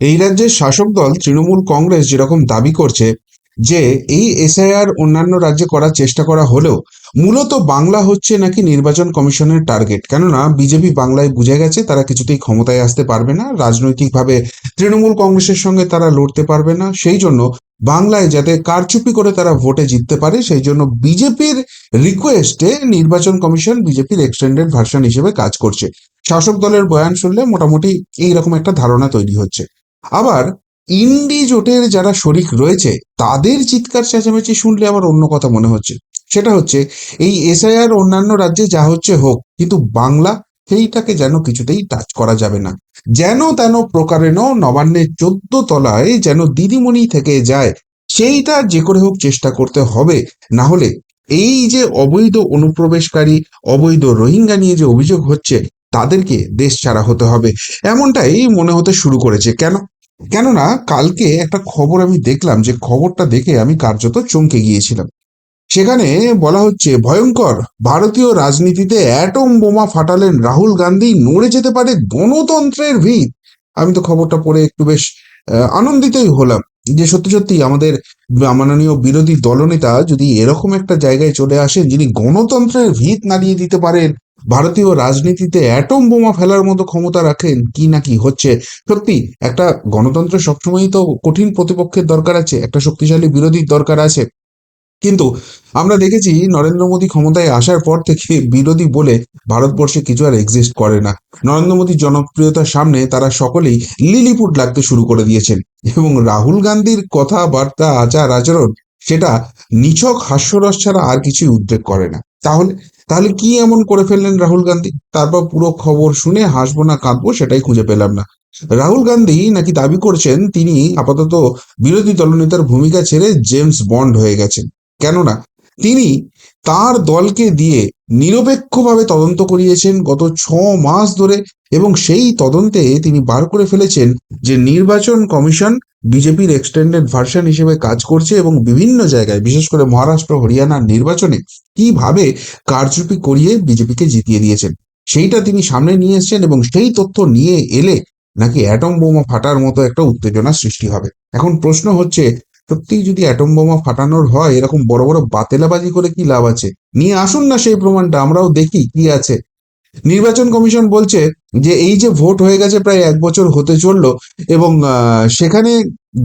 এই রাজ্যের শাসক দল তৃণমূল কংগ্রেস যেরকম দাবি করছে যে এই এসআইআর অন্যান্য রাজ্যে করার চেষ্টা করা হলেও মূলত বাংলা হচ্ছে নাকি নির্বাচন কমিশনের টার্গেট। কেননা বিজেপি বাংলায় বুঝে গেছে তারা কিছুতেই ক্ষমতায় আসতে পারবে না, রাজনৈতিকভাবে তৃণমূল কংগ্রেসের সঙ্গে তারা লড়তে পারবে না, সেই জন্য বাংলায় যাতে কারচুপি করে তারা ভোটে জিততে পারে, সেই জন্য বিজেপির রিকোয়েস্টে নির্বাচন কমিশন বিজেপির এক্সটেন্ডেড ভার্সন হিসেবে কাজ করছে। শাসক দলের বয়ান শুনলে মোটামুটি এইরকম একটা ধারণা তৈরি হচ্ছে। আবার ইন্ডি জোটের যারা শরিক রয়েছে, তাদের চিৎকার চেঁচামেচি শুনলে আবার অন্য কথা মনে হচ্ছে। সেটা হচ্ছে, এই এসআইআর অন্যান্য রাজ্যে যা হচ্ছে হোক, কিন্তু বাংলা সেইটাকে যেন কিছুতেই টাচ করা যাবে না। যেন তেন প্রকারেণ নবান্নের চোদ্দ তলায় যেন দিদিমণি থেকে যায়, সেইটা যে করে হোক চেষ্টা করতে হবে। না হলে এই যে অবৈধ অনুপ্রবেশকারী, অবৈধ রোহিঙ্গা নিয়ে যে অভিযোগ হচ্ছে, তাদেরকে দেশ ছাড়া হতে হবে। এমনটাই মনে হতে শুরু করেছে। কেন? কেননা কালকে একটা খবর আমি দেখলাম যে খবরটা দেখে আমি কার্যত চমকে গিয়েছিলাম। সেখানে বলা হচ্ছে, ভয়ঙ্কর, ভারতীয় রাজনীতিতে অ্যাটম বোমা ফাটালেন রাহুল গান্ধী, নড়ে যেতে পারে গণতন্ত্রের ভিত। আমি তো খবরটা পড়ে একটু বেশ আনন্দিতই হলাম যে সত্যি সত্যি আমাদের মাননীয় বিরোধী দলনেতা যদি এরকম একটা জায়গায় চলে আসেন, যিনি গণতন্ত্রের ভিত নাড়িয়ে দিতে পারেন ভারতীয় রাজনীতিতে অ্যাটম বোমা ফেলার মতো ক্ষমতা রাখেন কি না কি হচ্ছে? সত্যি, একটা গণতন্ত্র সবসময়ই তো কঠিন প্রতিপক্ষের দরকার আছে, একটা শক্তিশালী বিরোধীর দরকার আছে। কিন্তু আমরা দেখেছি নরেন্দ্র মোদী ক্ষমতায় আসার পর থেকে বিরোধী বলে ভারতবর্ষে কিছু আর এক্সিস্ট করে না। নরেন্দ্র মোদীর জনপ্রিয়তার সামনে তারা সকলেই লিলিপুট লাগতে শুরু করে দিয়েছেন এবং রাহুল গান্ধীর কথাবার্তা আচার আচরণ সেটা নিছক হাস্যরস ছাড়া আর কিছুই উদ্বেগ করে না। তাহলে তাহলে কি এমন করে ফেললেন রাহুল গান্ধী? তারপর পুরো খবর শুনে হাসবো না কাঁদবো সেটাই খুঁজে পেলাম না। রাহুল গান্ধী নাকি দাবি করছেন তিনি আপাতত বিরোধী দলনেতার ভূমিকা ছেড়ে জেমস বন্ড হয়ে গেছেন। কেননা তিনি তার দলকে দিয়ে নিরপেক্ষভাবে তদন্ত করিয়েছেন গত ছ মাস ধরে এবং সেই তদন্তে তিনি বার করে ফেলেছেন যে নির্বাচন কমিশন বিজেপির এক্সটেন্ডেড ভার্সন হিসেবে কাজ করছে এবং বিভিন্ন জায়গায়, বিশেষ করে মহারাষ্ট্র, হরিয়ানার নির্বাচনে কীভাবে কারচুপি করিয়ে বিজেপিকে জিতিয়ে দিয়েছেন, সেইটা তিনি সামনে নিয়ে এসেছেন এবং সেই তথ্য নিয়ে এলে নাকি অ্যাটম বোমা ফাটার মতো একটা উত্তেজনা সৃষ্টি হবে। এখন প্রশ্ন হচ্ছে, সত্যিই যদি অ্যাটম বোমা ফাটানোর হয়, এরকম বড় বড় বাতেলাবাজি করে কি লাভ আছে? নিয়ে আসুন না সেই প্রমাণটা, আমরাও দেখি কি আছে। নির্বাচন কমিশন বলছে যে এই যে ভোট হয়ে গেছে প্রায় এক বছর হতে চলল এবং সেখানে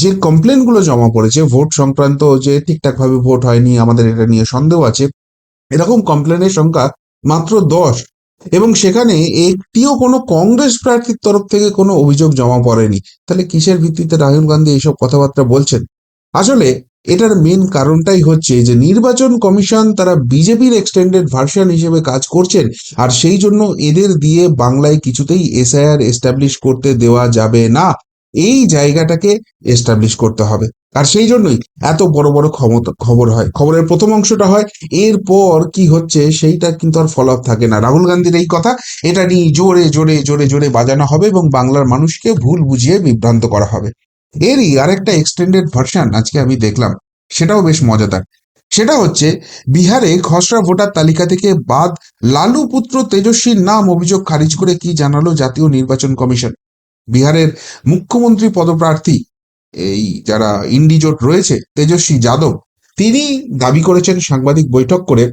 যে কমপ্লেনগুলো জমা পড়েছে, ভোট সংক্রান্ত যে ঠিকঠাক ভাবে ভোট হয়নি, আমাদের এটা নিয়ে সন্দেহ আছে, এরকম কমপ্লেনের সংখ্যা মাত্র দশ। এবং সেখানে একটিও কোনো কংগ্রেস প্রার্থীর তরফ থেকে কোনো অভিযোগ জমা পড়েনি। তাহলে কিসের ভিত্তিতে রাহুল গান্ধী এইসব কথাবার্তা বলছেন? আসলে এটার মেন কারণটাই হচ্ছে যে নির্বাচন কমিশন তারা বিজেপির এক্সটেন্ডেড ভার্সন হিসেবে কাজ করছেন আর সেই জন্য এদের দিয়ে বাংলায় কিছুতেই এসআইআর এস্টাবলিশ করতে দেওয়া যাবে না। এই জায়গাটাকে এস্টাবলিশ করতে হবে। আর সেই জন্যই এত বড় বড় ক্ষমতা, খবর হয়। খবরের প্রথম অংশটা হয়, এরপর কি হচ্ছে সেইটা কিন্তু আর ফলো থাকে না। রাহুল গান্ধীর এই কথা, এটা নিয়ে জোরে জোরে জোরে জোরে বাজানো হবে এবং বাংলার মানুষকে ভুল বুঝিয়ে বিভ্রান্ত করা হবে। এরই আরেকটা এক্সটেন্ডেড ভার্সন আজকে আমি দেখলাম, সেটাও বেশ মজাদার। সেটা হচ্ছে, বিহারে খসড়া ভোটার তালিকা থেকে বাদ লালু পুত্র তেজস্বীর নাম অভিযোগ খারিজ করে কি জানালো জাতীয় নির্বাচন কমিশন? বিহারের মুখ্যমন্ত্রী পদপ্রার্থী, এই যারা ইন্ডিজোট রয়েছে, তেজস্বী যাদব তিনি দাবি করেছেন সাংবাদিক বৈঠক করে,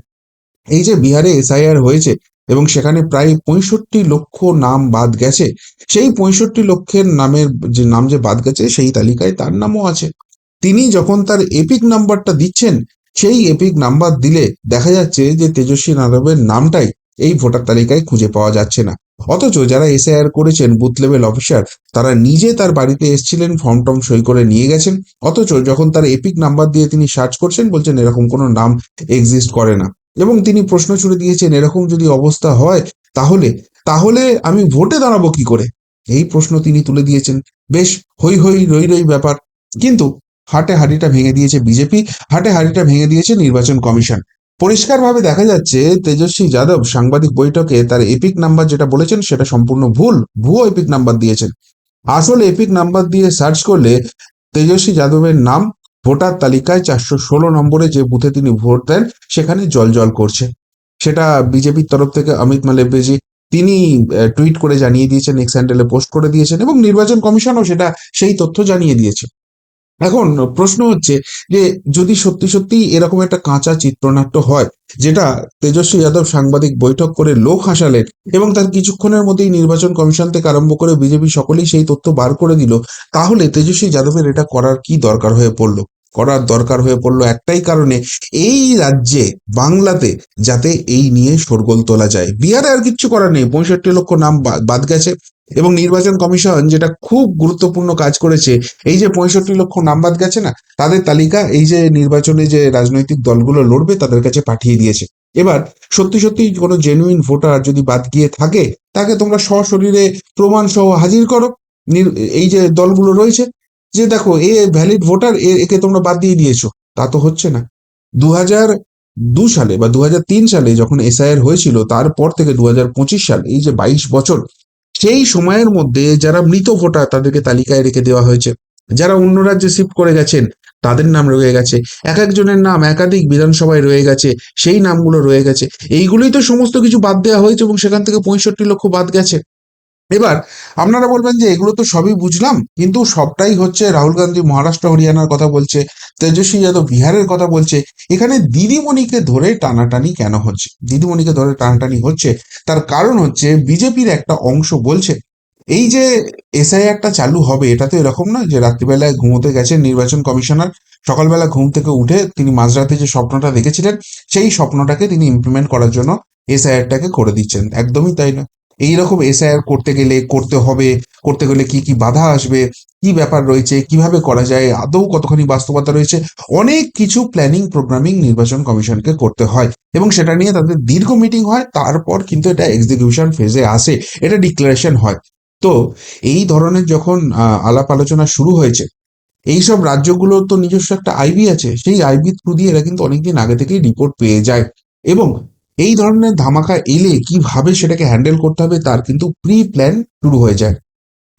এই যে বিহারে এসআইআর হয়েছে এবং সেখানে প্রায় পঁয়ষট্টি লক্ষ নাম বাদ গেছে। সেই পঁয়ষট্টি লক্ষের নামের যে নাম যে বাদ গেছে, সেই তালিকায় তার নামও আছে। তিনি যখন তার এপিক নাম্বারটা দিচ্ছেন, সেই এপিক নাম্বার দিলে দেখা যাচ্ছে যে তেজস্বী যাদবের নামটাই এই ভোটার তালিকায় খুঁজে পাওয়া যাচ্ছে না। অথচ যারা এসআইআর করেছেন বুথ লেভেল অফিসার তারা নিজে তার বাড়িতে এসেছিলেন ফর্ম টর্ম সই করে নিয়ে গেছেন। অথচ যখন তার এপিক নাম্বার দিয়ে তিনি সার্চ করছেন, বলছেন এরকম কোনো নাম এক্সিস্ট করে না। এবং তিনি প্রশ্ন ছুড়ে দিয়েছেন, এরকম যদি অবস্থা হয়, তাহলে তাহলে আমি ভোটে দাঁড়াবো কি করে? এই প্রশ্ন তিনি তুলে দিয়েছেন। বেশ হই হই রই রই ব্যাপার। কিন্তু হাটে হাড়িটা ভেঙে দিয়েছে বিজেপি, হাটে হাড়িটা ভেঙে দিয়েছে নির্বাচন কমিশন। পরিষ্কারভাবে দেখা যাচ্ছে, তেজস্বী যাদব সাংবাদিক বৈঠকে তার এপিক নাম্বার যেটা বলেছেন, সেটা সম্পূর্ণ ভুল। ভুয়ো এপিক নাম্বার দিয়েছেন। আসল এপিক নাম্বার দিয়ে সার্চ করলে তেজস্বী যাদবের নাম ভোটার তালিকায় চারশো ষোলো নম্বরে যে বুথে তিনি ভোট দেন, সেখানে জল জল করছে। সেটা বিজেপির তরফ থেকে অমিত মালেব্যজি তিনি টুইট করে জানিয়ে দিয়েছেন এক্স হ্যান্ডেলে পোস্ট করে দিয়েছেন এবং নির্বাচন কমিশনও সেটা, সেই তথ্য জানিয়ে দিয়েছে। এখন প্রশ্ন হচ্ছে যে যদি সত্যি সত্যি এরকম একটা কাঁচা চিত্রনাট্য হয়, যেটা তেজস্বী যাদব সাংবাদিক বৈঠক করে লোক হাসালেন এবং তার কিছুক্ষণের মধ্যেই নির্বাচন কমিশন থেকে আরম্ভ করে বিজেপি সকলেই সেই তথ্য বার করে দিল, তাহলে তেজস্বী যাদবের এটা করার কি দরকার হয়ে পড়ল? করার দরকার হয়ে পড়ল একটাই কারণে, এই রাজ্যে, বাংলাতে যাতে এই নিয়ে শোরগোল তোলা যায়। বিহারে আর কিচ্ছু করার নেই, পঁয়ষট্টি লক্ষ নাম বাদ গেছে। এবং নির্বাচন কমিশন যেটা খুব গুরুত্বপূর্ণ কাজ করেছে, এই যে পঁয়ষট্টি লক্ষ নাম বাদ গেছে না, তাদের তালিকা এই যে নির্বাচনে যে রাজনৈতিক দলগুলো লড়বে তাদের কাছে পাঠিয়ে দিয়েছে। এবার সত্যি সত্যি কোনো জেনুইন ভোটার যদি বাদ গিয়ে থাকে, তাকে তোমরা সশরীরে প্রমাণ সহ হাজির করো। এই যে দলগুলো রয়েছে, যে দেখো এ ভ্যালিড ভোটার একে তোমরা বাদ দিয়ে দিয়েছ। তা তো হচ্ছে না। দু দু সালে বা দু সালে যখন এসআইআর হয়েছিল, তারপর থেকে দু সাল, এই যে বাইশ বছর সেই সময়ের মধ্যে যারা মৃত ভোটার তাদেরকে তালিকায় রেখে দেওয়া হয়েছে। যারা অন্য রাজ্যে শিফট করে গেছেন, তাদের নাম রয়ে গেছে। এক একজনের নাম একাধিক বিধানসভায় রয়ে গেছে, সেই নামগুলো রয়ে গেছে। এইগুলোই তো সমস্ত কিছু বাদ দেওয়া হয়েছে এবং সেখান থেকে পঁয়ষট্টি লক্ষ বাদ গেছে। এবার আপনারা বলবেন যে এগুলো তো সবই বুঝলাম, কিন্তু সবটাই হচ্ছে রাহুল গান্ধী মহারাষ্ট্র, হরিয়ানার কথা বলছে, তেজস্বী যাদব বিহারের কথা বলছে, এখানে দিদিমণিকে ধরে টানাটানি কেন হচ্ছে? দিদিমণিকে ধরে টানাটানি হচ্ছে, তার কারণ হচ্ছে বিজেপির একটা অংশ বলছে, এই যে এসআইআরটা চালু হবে, এটা তো এরকম না যে রাত্রিবেলায় ঘুমোতে গেছেন নির্বাচন কমিশনার, সকালবেলা ঘুম থেকে উঠে তিনি মাঝরাতে যে স্বপ্নটা দেখেছিলেন, সেই স্বপ্নটাকে তিনি ইমপ্লিমেন্ট করার জন্য এসআইআরটাকে করে দিচ্ছেন, একদমই তাই না এইরকম এসআইআর করতে গেলে করতে হবে, করতে গেলে কি কি বাধা আসবে, কি ব্যাপার রয়েছে, কীভাবে করা যায়, আদৌ কতখানি বাস্তবতা রয়েছে, অনেক কিছু প্ল্যানিং প্রোগ্রামিং নির্বাচন কমিশনকে করতে হয় এবং সেটা নিয়ে তাদের দীর্ঘ মিটিং হয়, তারপর কিন্তু এটা এক্সিকিউশন ফেজে আসে, এটা ডিক্লারেশন হয়। তো এই ধরনের যখন আলাপ আলোচনা শুরু হয়েছে, এইসব রাজ্যগুলোর তো নিজস্ব একটা আইবি আছে, সেই আইবি থ্রু দিয়ে এরা কিন্তু অনেকদিন আগে থেকেই রিপোর্ট পেয়ে যায় এবং এই ধরনের ধামাকা এলে কীভাবে সেটাকে হ্যান্ডেল করতে হবে তার কিন্তু প্রি প্ল্যান শুরু হয়ে যায়।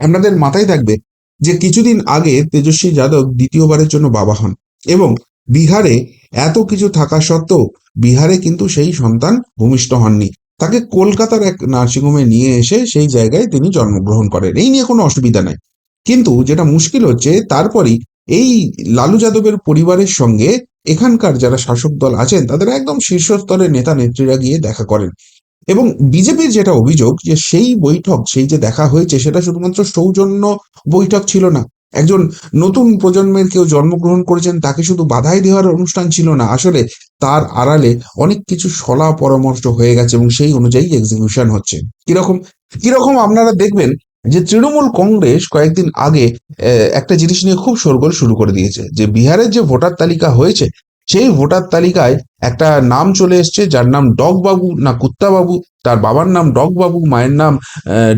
আপনাদের মাথায় থাকবে যে কিছুদিন আগে তেজস্বী যাদব দ্বিতীয়বারের জন্য বাবা হন এবং বিহারে এত কিছু থাকা সত্ত্বেও বিহারে কিন্তু সেই সন্তান ভূমিষ্ঠ হননি। তাকে কলকাতার এক নার্সিংহোমে নিয়ে এসে সেই জায়গায় তিনি জন্মগ্রহণ করেন। এই নিয়ে কোনো অসুবিধা নাই। কিন্তু যেটা মুশকিল হচ্ছে, তারপরই এই লালু যাদবের পরিবারের সঙ্গে এখানকার যারা শাসক দল আছেন, তাদের একদম শীর্ষস্তরের নেতা নেত্রীরা গিয়ে দেখা করেন। এবং বিজেপির যেটা অভিযোগ যে সেই বৈঠক, সেই যে দেখা হয়েছে, সেটা শুধুমাত্র সৌজন্য বৈঠক ছিল না। একজন নতুন প্রজন্মের কেউ জন্মগ্রহণ করেছেন, তাকে শুধু বাধাই দেওয়ার অনুষ্ঠান ছিল না। আসলে তার আড়ালে অনেক কিছু সলা পরামর্শ হয়ে গেছে এবং সেই অনুযায়ী এক্সিকিউশন হচ্ছে। কীরকম কীরকম আপনারা দেখবেন যে তৃণমূল কংগ্রেস কয়েকদিন আগে একটা জিনিস নিয়ে খুব শোরগোল শুরু করে দিয়েছে, যে বিহারের যে ভোটার তালিকা হয়েছে, সেই ভোটার তালিকায় একটা নাম চলে এসছে, যার নাম ডগ বাবু না কুত্তা বাবু তার বাবার নাম ডগ বাবু মায়ের নাম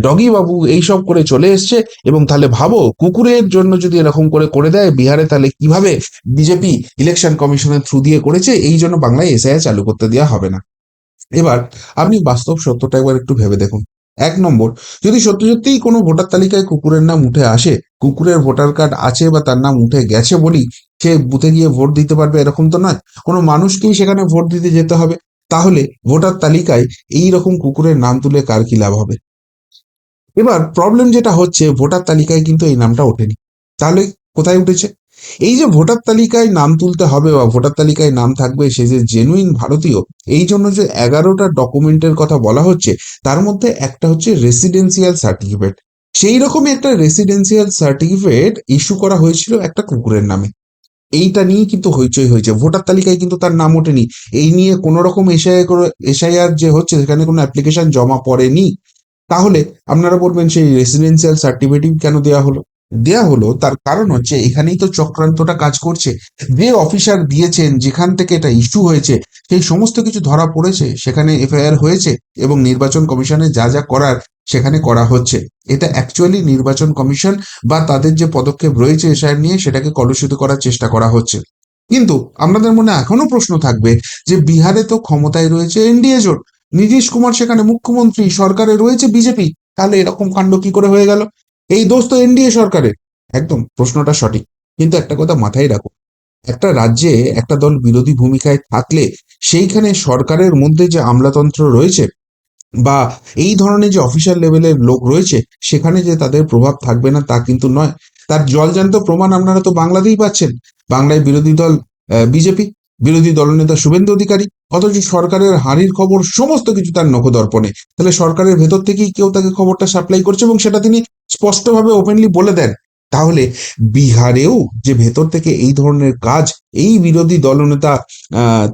ডগি বাবু এইসব করে চলে এসছে, এবং তাহলে ভাবো, কুকুরের জন্য যদি এরকম করে করে দেয়, বিহারে তাহলে কীভাবে বিজেপি ইলেকশন কমিশনের থ্রু দিয়ে করেছে, এই জন্য বাংলায় এসআইআর চালু করতে দেওয়া হবে না। এবার, আপনি বাস্তব সত্যটা একবার একটু ভেবে দেখুন। এক নম্বর, যদি সত্যি সত্যিই কোনো ভোটার তালিকায় কুকুরের নাম উঠে আসে, কুকুরের ভোটার কার্ড আছে বা তার নাম উঠে গেছে বলি, সে বুথে গিয়ে ভোট দিতে পারবে এরকম তো নয়। কোনো মানুষকেই সেখানে ভোট দিতে যেতে হবে। তাহলে ভোটার তালিকায় এই রকম কুকুরের নাম তুলে কার কি লাভ হবে? এবার প্রবলেম যেটা হচ্ছে, ভোটার তালিকায় কিন্তু এই নামটা ওঠেনি। তাহলে কোথায় উঠেছে? এই যে ভোটার তালিকায় নাম তুলতে হবে বা ভোটার তালিকায় নাম থাকবে, সে যে জেনুইন ভারতীয়, এই জন্য যে এগারোটা ডকুমেন্টের কথা বলা হচ্ছে, তার মধ্যে একটা হচ্ছে রেসিডেন্সিয়াল সার্টিফিকেট সেই রকমই একটা রেসিডেন্সিয়াল সার্টিফিকেট ইস্যু করা হয়েছিল একটা কুকুরের নামে। এইটা নিয়ে কিন্তু হইচই হয়েছে। ভোটার তালিকায় কিন্তু তার নাম ওঠেনি। এই নিয়ে কোনো রকম এসআই এসআইআর যে হচ্ছে, সেখানে কোনো অ্যাপ্লিকেশন জমা পড়েনি। তাহলে আপনারা বলবেন সেই রেসিডেন্সিয়াল সার্টিফিকেট কেন দেওয়া হলো? দেয়া হলো, তার কারণ হচ্ছে এখানেই তো চক্রান্তটা কাজ করছে। যে অফিসার দিয়েছেন, যেখান থেকে এটা ইস্যু হয়েছে, সেই সমস্ত কিছু ধরা পড়েছে, সেখানে এফআইআর হয়েছে এবং নির্বাচন কমিশনে যা যা করার সেখানে করা হচ্ছে। এটা অ্যাকচুয়ালি নির্বাচন কমিশন বা তাদের যে পদক্ষেপ রয়েছে এসআইআর নিয়ে, সেটাকে কলুষিত করার চেষ্টা করা হচ্ছে। কিন্তু আপনাদের মনে এখনও প্রশ্ন থাকবে যে বিহারে তো ক্ষমতায় রয়েছে এনডিএ জোট। নীতিশ কুমার সেখানে মুখ্যমন্ত্রী, সরকারে রয়েছে বিজেপি। তাহলে এরকম কাণ্ড কি করে হয়ে গেল? এই দোষ তো এনডিএ সরকারের। একদম, প্রশ্নটা সঠিক। কিন্তু একটা কথা মাথায় রাখো, একটা রাজ্যে একটা দল বিরোধী ভূমিকায় থাকলে সেইখানে সরকারের মধ্যে যে আমলাতন্ত্র রয়েছে বা এই ধরনের যে অফিসার লেভেলের লোক রয়েছে, সেখানে যে তাদের প্রভাব থাকবে না, তা কিন্তু নয়। তার জলজান্ত প্রমাণ আপনারা তো বাংলাতেই পাচ্ছেন। বাংলায় বিরোধী দল বিজেপি বিরোধী দলনেতা শুভেন্দু অধিকারী, অথচ সরকারের হারির খবর সমস্ত কিছু তার নখদর্পণে। তাহলে সরকারের ভেতর থেকেই কেউ তাকে খবরটা সাপ্লাই করছে এবং সেটা তিনি স্পষ্টভাবে ওপেনলি বলে দেন। তাহলে বিহারেও যে ভেতর থেকে এই ধরনের কাজ, এই বিরোধী দলনেতা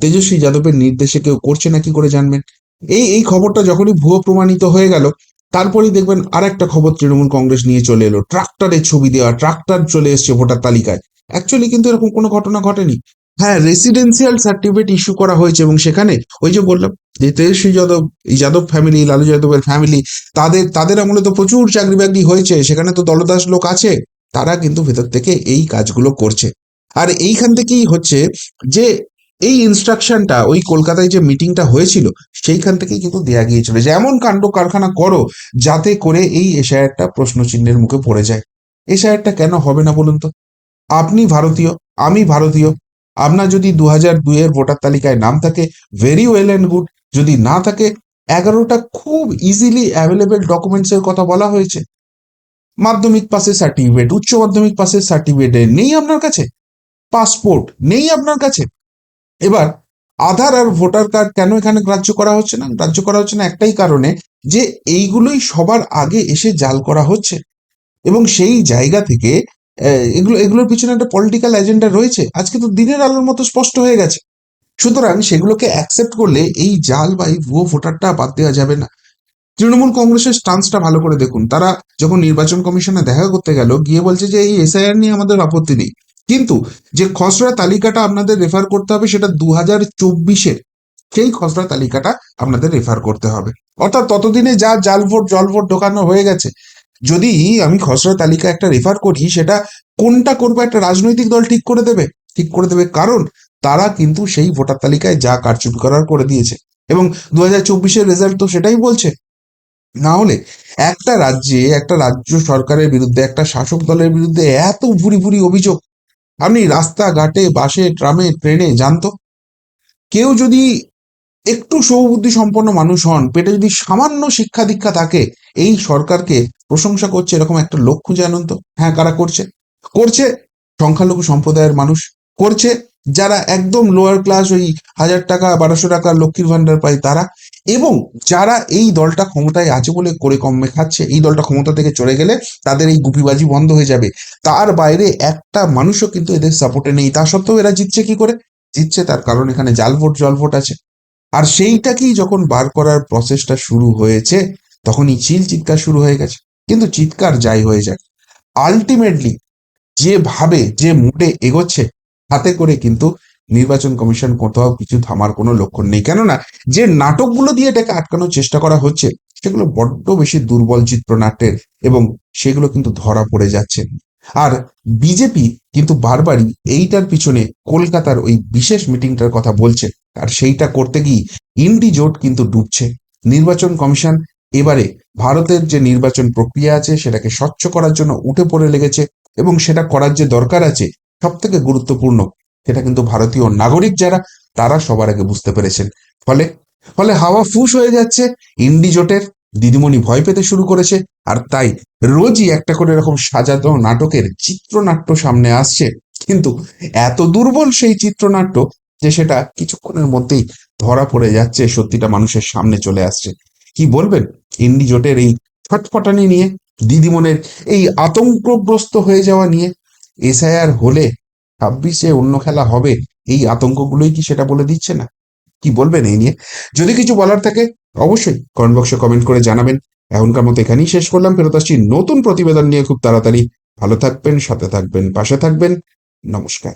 তেজস্বী যাদবের নির্দেশে কেউ করছে না, কি করে জানবেন? এই এই খবরটা যখনই ভুয়ো প্রমাণিত হয়ে গেল, তারপরেই দেখবেন আর একটা খবর তৃণমূল কংগ্রেস নিয়ে চলে এলো। ট্রাক্টরের ছবি দেওয়া, ট্রাক্টর চলে এসছে ভোটার তালিকায়। অ্যাকচুয়ালি কিন্তু এরকম কোনো ঘটনা ঘটেনি। হ্যাঁ রেসিডেন্সিয়াল সার্টিফিকেট ইস্যু করা হয়েছে এবং সেখানে ওই যে বললাম যে তেজস্বী যাদব যাদব ফ্যামিলি লালু যাদবের ফ্যামিলি তাদের তাদের আমলে তো প্রচুর চাকরি বাকরি হয়েছে, সেখানে তো দলদাস লোক আছে, তারা কিন্তু ভেতর থেকে এই কাজগুলো করছে। আর এইখান থেকেই হচ্ছে যে এই ইনস্ট্রাকশনটা ওই কলকাতায় যে মিটিংটা হয়েছিল, সেইখান থেকে কিন্তু দেয়া গিয়েছিল যে এমন কাণ্ড কারখানা করো যাতে করে এই এশায়ারটা প্রশ্নচিহ্নের মুখে পড়ে যায়। এশায়ারটা কেন হবে না বলুন তো? আপনি ভারতীয়, আমি ভারতীয় আপনার যদি দু হাজার দুইয়ের ভোটার তালিকায় নাম থাকে ভেরি ওয়েল অ্যান্ড গুড যদি না থাকে, এগারোটা খুব ইজিলি অ্যাভেলেবেল ডকুমেন্টস এর কথা বলা হয়েছে। মাধ্যমিক পাসের সার্টিফিকেট উচ্চ মাধ্যমিক পাসের সার্টিফিকেট নেই আপনার কাছে। পাসপোর্ট নেই আপনার কাছে। এবার আধার আর ভোটার কার্ড কেন এখানে গ্রাহ্য করা হচ্ছে না? গ্রাহ্য করা হচ্ছে না একটাই কারণে যে এইগুলোই সবার আগে এসে জাল করা হচ্ছে। এবং সেই জায়গা থেকে এগুলো, এগুলোর পিছনে একটা পলিটিক্যাল এজেন্ডা রয়েছে। আজকে তো দিনের আলোর মতো স্পষ্ট হয়ে গেছে। সুতরাং সেগুলোকে অ্যাকসেপ্ট করলে এই জাল বা এই ভুয়ো ভোটারটা বাদ দেওয়া যাবে না। তৃণমূল কংগ্রেসের স্টান্সটা ভালো করে দেখুন। তারা যখন নির্বাচন কমিশনে দেখা করতে গেল, গিয়ে বলছে যে এই এসআইআর নিয়ে আমাদের আপত্তি নেই। কিন্তু যে খসড়া তালিকাটা আপনাদের রেফার করতে হবে, সেটা দু হাজার চব্বিশের। সেই খসড়া তালিকাটা আপনাদের রেফার করতে হবে। অর্থাৎ ততদিনে যা জাল ভোট, জল ভোট ঢোকানো হয়ে গেছে যদি আমি খসড়া তালিকা একটা রেফার করি, সেটা কোনটা করব একটা রাজনৈতিক দল ঠিক করে দেবে? ঠিক করে দেবে কারণ তারা কিন্তু সেই ভোটার তালিকায় যা কারচুপি করার করে দিয়েছে। এবং দু হাজার চব্বিশের রেজাল্ট তো সেটাই বলছে। না হলে একটা রাজ্যে, একটা রাজ্য সরকারের বিরুদ্ধে, একটা শাসক দলের বিরুদ্ধে এত ভুরি ভুরি অভিযোগ। আপনি রাস্তাঘাটে, বাসে, ট্রামে, ট্রেনে জানতো কেউ যদি একটু সৌবুদ্ধি সম্পন্ন মানুষ হন, পেটে যদি সামান্য শিক্ষা দীক্ষা থাকে, এই সরকারকে প্রশংসা করছে এরকম একটা লোক খুঁজে আনুন তো। হ্যাঁ কারা করছে? করছে সংখ্যালঘু সম্প্রদায়ের মানুষ, করছে যারা একদম লোয়ার ক্লাস ওই হাজার টাকা, বারোশো টাকা লক্ষ্মীর ভান্ডার পায় তারা, এবং যারা এই দলটা ক্ষমতায় আছে বলে করে কমে খাচ্ছে, এই দলটা ক্ষমতা থেকে চলে গেলে তাদের এই গুপিবাজি বন্ধ হয়ে যাবে। তার বাইরে একটা মানুষও কিন্তু এদের সাপোর্টে নেই। তা সত্ত্বেও এরা জিতছে কি করে? জিতছে তার কারণ এখানে জাল ভোট, জল ভোট আছে। আর সেইটাকেই যখন বার করার প্রসেসটা শুরু হয়েছে, তখনই চিল চিৎকার শুরু হয়ে গেছে। কিন্তু চিৎকার যাই হয়ে যায় আলটিমেটলি যেভাবে যে মুডে এগোচ্ছে হাতে করে কিন্তু নির্বাচন কমিশন কোথাও কিছু থামার কোনো লক্ষণ নেই। কেননা, যে নাটকগুলো দিয়ে এটাকে আটকানোর চেষ্টা করা হচ্ছে, সেগুলো বড্ড বেশি দুর্বল চিত্রনাট্যের এবং সেগুলো কিন্তু ধরা পড়ে যাচ্ছে। আর বিজেপি কিন্তু বারবারই এইটার পিছনে কলকাতার ওই বিশেষ মিটিংটার কথা বলছে। আর সেইটা করতে গিয়ে ইন্ডি জোট কিন্তু ডুবছে। নির্বাচন কমিশন এবারে ভারতের যে নির্বাচন প্রক্রিয়া আছে, সেটাকে স্বচ্ছ করার জন্য উঠে পড়ে লেগেছে এবং সেটা করার যে দরকার আছে সব থেকে গুরুত্বপূর্ণ, সেটা কিন্তু ভারতীয় নাগরিক যারা, তারা সবার আগে বুঝতে পেরেছেন। ফলে ফলে হাওয়া ফুস হয়ে যাচ্ছে, ইন্ডি জোটের দিদিমণি ভয় পেতে শুরু করেছে, আর তাই রোজই একটা করে এরকম সাজানো নাটকের চিত্রনাট্য সামনে আসছে। কিন্তু এত দুর্বল সেই চিত্রনাট্য যে সেটা কিছুক্ষণের মধ্যেই ধরা পড়ে যাচ্ছে, সত্যিটা মানুষের সামনে চলে আসছে। কি বলবেন? ইন্ডি জোটের এই ছটফটানি নিয়ে, দিদিমনের এই আতঙ্কগ্রস্ত হয়ে যাওয়া নিয়ে, এসআইআর হলে ছাব্বিশে অন্য খেলা হবে, এই আতঙ্কগুলোই কি সেটা বলে দিচ্ছে না? কি বলবেন এই নিয়ে? যদি কিছু বলার থাকে, অবশ্যই কমেন্ট বক্সে কমেন্ট করে জানাবেন। এখনকার মতো এখানেই শেষ করলাম, ফেরত আসছি নতুন প্রতিবেদন নিয়ে খুব তাড়াতাড়ি। ভালো থাকবেন, সাথে থাকবেন, পাশে থাকবেন। নমস্কার।